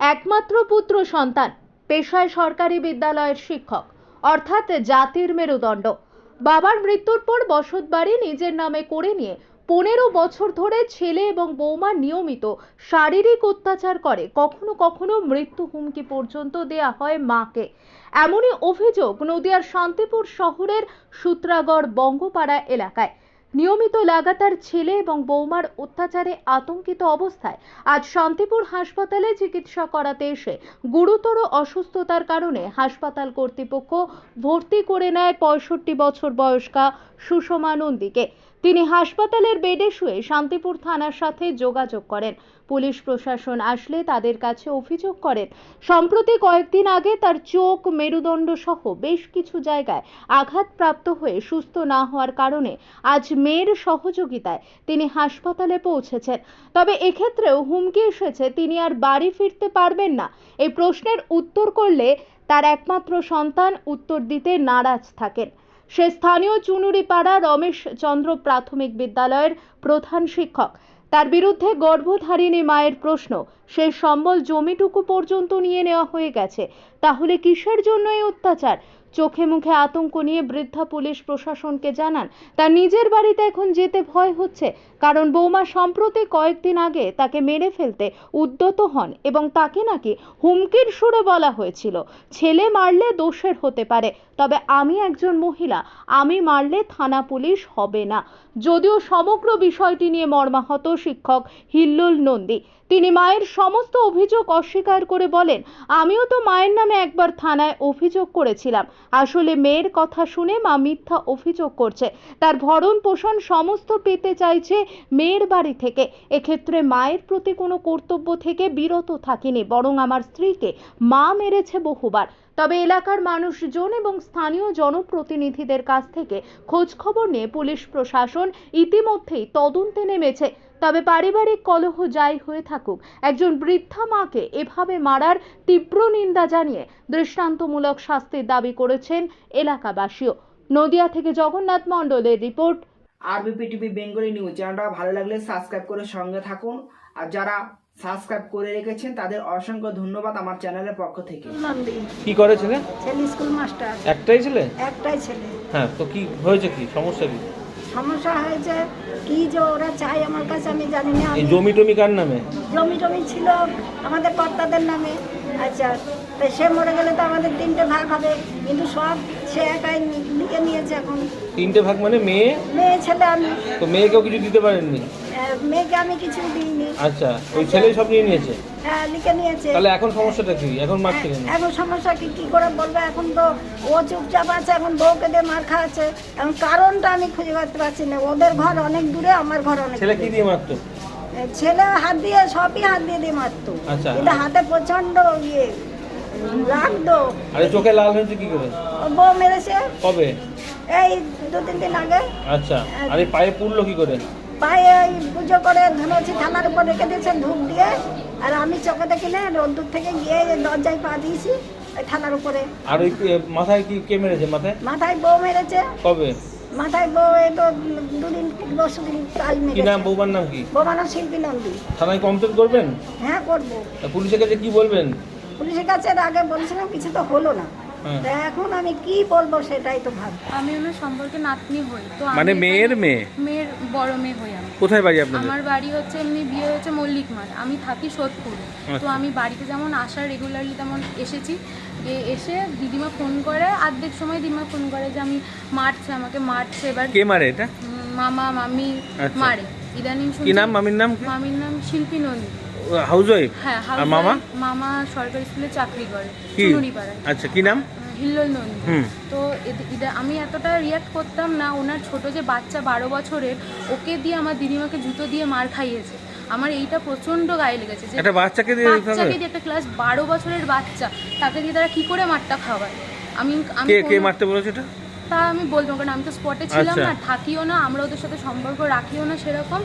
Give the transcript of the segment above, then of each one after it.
একমাত্র পুত্র সন্তান, পেশায় সরকারি বিদ্যালয়ের শিক্ষক, অর্থাৎ জাতির মেরুদণ্ড। বাবার মৃত্যুর পর বসত বাড়ি নিজের নামে করে নিয়ে পনেরো বছর ধরে ছেলে এবং বৌমা নিয়মিত শারীরিক অত্যাচার করে, কখনো কখনো মৃত্যু হুমকি পর্যন্ত দেয়া হয় মাকে। এমনই অভিযোগ নদিয়ার শান্তিপুর শহরের সূত্রাগড় বঙ্গপাড়া এলাকায়। নিয়মিত লাগাতার ছেলে এবং বৌমার অত্যাচারে আতঙ্কিত অবস্থায় আজ শান্তিপুর হাসপাতালে চিকিৎসা করাতে এসে গুরুতর অসুস্থতার কারণে হাসপাতাল কর্তৃপক্ষ ভর্তি করে নেয় পঁয়ষট্টি বছর বয়স্কা সুষমা নন্দীকে। তিনি হাসপাতালের বেডে শুয়ে শান্তিপুর থানার সাথে যোগাযোগ করেন। পুলিশ প্রশাসন আসলে তাদের কাছে অভিযোগ করেন, সম্প্রতি কয়েকদিন আগে তার চোখ মেরুদণ্ড সহ বেশ কিছু জায়গায় আঘাতপ্রাপ্ত হয়ে সুস্থ না হওয়ার কারণে আজ মেয়ের সহযোগিতায় তিনি হাসপাতালে পৌঁছেছেন। তবে এক্ষেত্রেও হুমকি এসেছে, তিনি আর বাড়ি ফিরতে পারবেন না। এই প্রশ্নের উত্তর করলে তার একমাত্র সন্তান উত্তর দিতে নারাজ থাকেন। সে স্থানীয় চুনুরিপাড়া রমেশ চন্দ্র প্রাথমিক বিদ্যালয়ের প্রধান শিক্ষক। তার বিরুদ্ধে গর্ভধারিণী মায়ের প্রশ্ন, সে সম্বল জমিটুকু পর্যন্ত নিয়ে নেওয়া হয়ে গেছে, তাহলে কিসের জন্য এই অত্যাচার? চোখে মুখে আতঙ্ক নিয়ে বৃদ্ধা পুলিশ প্রশাসনকে জানান, তার নিজের বাড়িতে এখন যেতে ভয় হচ্ছে, কারণ বৌমা সম্প্রতি কয়েকদিন আগে তাকে মেরে ফেলতে উদ্যত হন এবং তাকে নাকি হুমকির সুরে বলা হয়েছিল। ছেলে মারলে দোষের হতে পারে, তবে আমি একজন মহিলা, আমি মারলে থানা পুলিশ হবে না। যদিও সমগ্র বিষয়টি নিয়ে মর্মাহত শিক্ষক হিল্লোল নন্দী তিনি মায়ের সমস্ত অভিযোগ অস্বীকার করে বলেন, আমিও তো মায়ের নামে একবার থানায় অভিযোগ করেছিলাম। আসলে মেয়ের কথা শুনে মা মিথ্যা অভিযোগ করছে। তার ভরণ পোষণ সমস্ত পেতে চাইছে মেয়ের বাড়ি থেকে। এক্ষেত্রে মায়ের প্রতি কোনো কর্তব্য থেকে বিরত থাকিনি, বরং আমার স্ত্রীকে মা মেরেছে বহুবার। তবে এলাকার মানুষজন এবং স্থানীয় জনপ্রতিনিধিদের কাছ থেকে খোঁজখবর নিয়ে পুলিশ প্রশাসন ইতিমধ্যেই তদন্তে নেমেছে। তবে পারিবারিক কলহ যাই হয়ে থাকুক একজন বৃদ্ধা মাকে এভাবে মারার তীব্র নিন্দা জানিয়ে দৃষ্টান্তমূলক শাস্তির দাবি করেছেন এলাকাবাসীও। নদিয়া থেকে জগন্নাথ মণ্ডলের report. RBP TV Bengali news. চ্যানেলটা ভালো লাগলে সাবস্ক্রাইব করে সঙ্গে থাকুন। আর যারা সাবস্ক্রাইব করে রেখেছেন তাদের অসংখ্য ধন্যবাদ আমার চ্যানেলের পক্ষ থেকে। কি করে ছেলে ছেলে স্কুল মাস্টার। একটাই ছেলে? একটাই ছেলে। হ্যাঁ তো কি হয়েছে কি? সমস্যা কি? সমস্যা হয়েছে কি যে ওরা চায় আমার কাছে আমি জানি না এই জমি টমি কার নামে? জমি টমি ছিল আমাদের কর্তাদের নামে। আচ্ছা তো সে মরে গেলে তো আমাদের তিনটে ভাগ হবে কিন্তু সব সে একাই লিখে নিয়েছে এখন। তিনটে ভাগ মানে মেয়ে? মেয়ে ছেলে আমি তো মেয়েকেও কিছু দিতে পারেননি? মেয়েকে আমি কিছু দিইনি। আচ্ছা ওই ছেলেই সব নিয়ে নিয়েছে? হ্যাঁ লিখে নিয়েছে। তাহলে এখন সমস্যাটা কি? এখন মারছে কেন এখন সমস্যা কি? কি করে বলব? এখন তো ও চুপচাপ আছে এখন বউকে দিয়ে মার খাওয়াচ্ছে। এখন কারণটা আমি খুঁজে করতে পারছি না। ওদের ঘর অনেক দূরে আমার ঘর অনেক ছেলে কি দিয়ে মারতো? ছেলে হাত দিয়ে সবই হাত দিয়ে দিয়ে মারতো। আচ্ছা। কিন্তু হাতে প্রচণ্ড ইয়ে। লাগতো। আরে চোখে লাল হয়েছে কি করে? বউ মেরেছে। কবে? এই দু তিন দিন আগে। আচ্ছা আর পায়ে পুড়লো কি করে? পায়ে পুজো করে থানার উপর রেখে দিয়েছে ধূপ দিয়ে। আর আমি চোখে দেখি না রোদ্দুর থেকে গিয়ে দরজায় পা দিয়েছি থানার উপরে। আর ওই মাথায় কি কে মেরেছে মাথায়? মাথায় বউ মেরেছে। কবে? মাথায় বউ এই তো দুদিন দশ দিন কাল কি নাম? মেরেছে বৌমার নাম কি? বৌমানো শিল্পী নন্দী। থানায় কমপ্লেন করবেন? হ্যাঁ করব। পুলিশের কাছে কি বলবেন? পুলিশের কাছে এর আগে বলছিলাম কিছু তো হলো না। হ্যাঁ। তা এখন আমি কি বলব সেটাই তো ভাব। আমি ওনার সম্পর্কে নাতনি হই তো আমি মানে মেয়ের মেয়ে? মেয়ের বড় মেয়ে হই আমি। কোথায় বাড়ি আপনাদের? আমার বাড়ি হচ্ছে এমনি বিয়ে হয়েছে মল্লিক মাঠ আমি থাকি সোদপুরে। তো আচ্ছা। আমি বাড়িতে যেমন আসা রেগুলারলি তেমন এসেছি। এসে দিদিমা ফোন করে অর্ধেক সময় দিদিমা ফোন করে যে আমি মারছে আমাকে মারছে এবার। কে মারে এটা? মামা মামি আচ্ছা। মারে। ইদানিং কি নাম মামির নাম মামির নাম শিল্পী নন্দী। হাউস ওয়াইফ হ্যাঁ আর মামা? মামা সরকারি স্কুলে চাকরি করে কি? আচ্ছা কি নাম? হিল্লোল নন্দী। তো আমি এতটা রিয়াক্ট করতাম না ওনার ছোট যে বাচ্চা বারো বছরের ওকে দিয়ে আমার দিদিমাকে জুতো দিয়ে মার খাইয়েছে। আমার এইটা প্রচণ্ড গায়ে লেগেছে যে একটা বাচ্চাকে দিয়ে বাচ্চাকে দিয়ে একটা ক্লাস বারো বছরের বাচ্চা তাকে দিয়ে তারা কি করে মারটা খাওয়ায়? আমি আমি কে কে মারতে বলেছে এটা তা আমি বলব কারণ আমি তো স্পটে ছিলাম আচ্ছা। না থাকিও না আমরা ওদের সাথে সম্পর্ক রাখিও না সেরকম।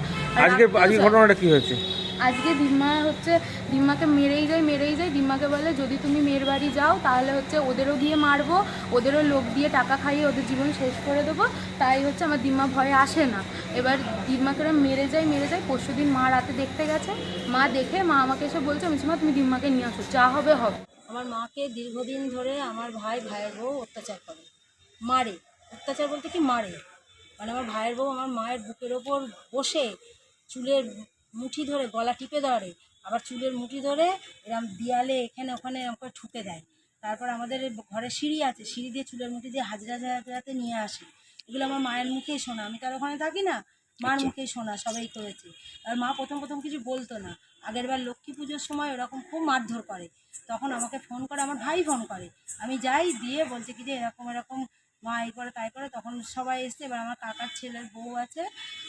আজকে আজকে ঘটনাটা কি হয়েছে? আজকে দিম্মা হচ্ছে দিম্মাকে মেরেই যায় মেরেই যায়। দিম্মাকে বলে, যদি তুমি মেয়ের বাড়ি যাও, তাহলে হচ্ছে ওদেরও গিয়ে মারবো, ওদেরও লোক দিয়ে টাকা খাইয়ে ওদের জীবন শেষ করে দেবো। তাই হচ্ছে আমার দিম্মা ভয়ে আসে না। এবার দিম্মাকে ওরা মেরে যায় মেরে যায়। পরশু দিন মা রাতে দেখতে গেছে। মা দেখে, মা আমাকে এসে বলছে, আমি মা, তুমি দিম্মাকে নিয়ে আসো, যা হবে হবে। আমার মাকে দীর্ঘদিন ধরে আমার ভাই, ভাইয়ের বউ অত্যাচার করে। মারে। অত্যাচার বলতে কি মারে? মানে আমার ভাইয়ের বউ আমার মায়ের বুকের ওপর বসে চুলের মুঠি ধরে গলা টিপে ধরে আবার চুলের মুঠি ধরে এরম দেয়ালে এখানে ওখানে এরকম করে ঠুকে দেয়। তারপর আমাদের ঘরে সিঁড়ি আছে সিঁড়ি দিয়ে চুলের মুঠি দিয়ে হাজরা হাজরাতে নিয়ে আসে। এগুলো আমার মায়ের মুখেই শোনা আমি তার ওখানে থাকি না মার মুখেই শোনা সবাই করেছে। আর মা প্রথম প্রথম কিছু বলতো না। আগের বার লক্ষ্মী পুজোর সময় ওরকম খুব মারধর করে। তখন আমাকে ফোন করে আমার ভাই ফোন করে। আমি যাই দিয়ে বলছে কি যে এরকম এরকম মা এই করে তাই করে তখন সবাই এসছে। এবার আমার কাকার ছেলের বউ আছে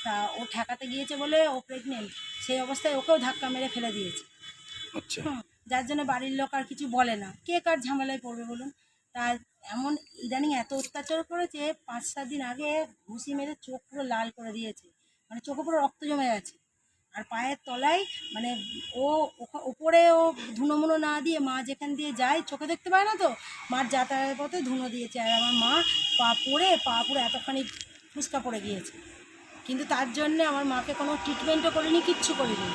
তা ও ঠেকাতে গিয়েছে বলে ও প্রেগনেন্ট সেই অবস্থায় ওকেও ধাক্কা মেরে ফেলে দিয়েছে। আচ্ছা। যার জন্য বাড়ির লোক আর কিছু বলে না। কে কার ঝামেলায় পড়বে বলুন? তার এমন ইদানিং এত অত্যাচার করেছে পাঁচ সাত দিন আগে ঘুষি মেরে চোখ পুরো লাল করে দিয়েছে। মানে চোখে পুরো রক্ত জমে গেছে। আর পায়ের তলায় মানে ও উপরে ও ধুনো মুনো না দিয়ে মা যেখান দিয়ে যায়, চোখে দেখতে পায় না তো? মার যাতায়াতের পথে ধুনো দিয়েছে। আর আমার মা পা পড়ে পা পড়ে এতখানি ফুসকা পড়ে গিয়েছে। কিন্তু তার জন্যে আমার মাকে কোনো ট্রিটমেন্টও করিনি, কিচ্ছু করিনি।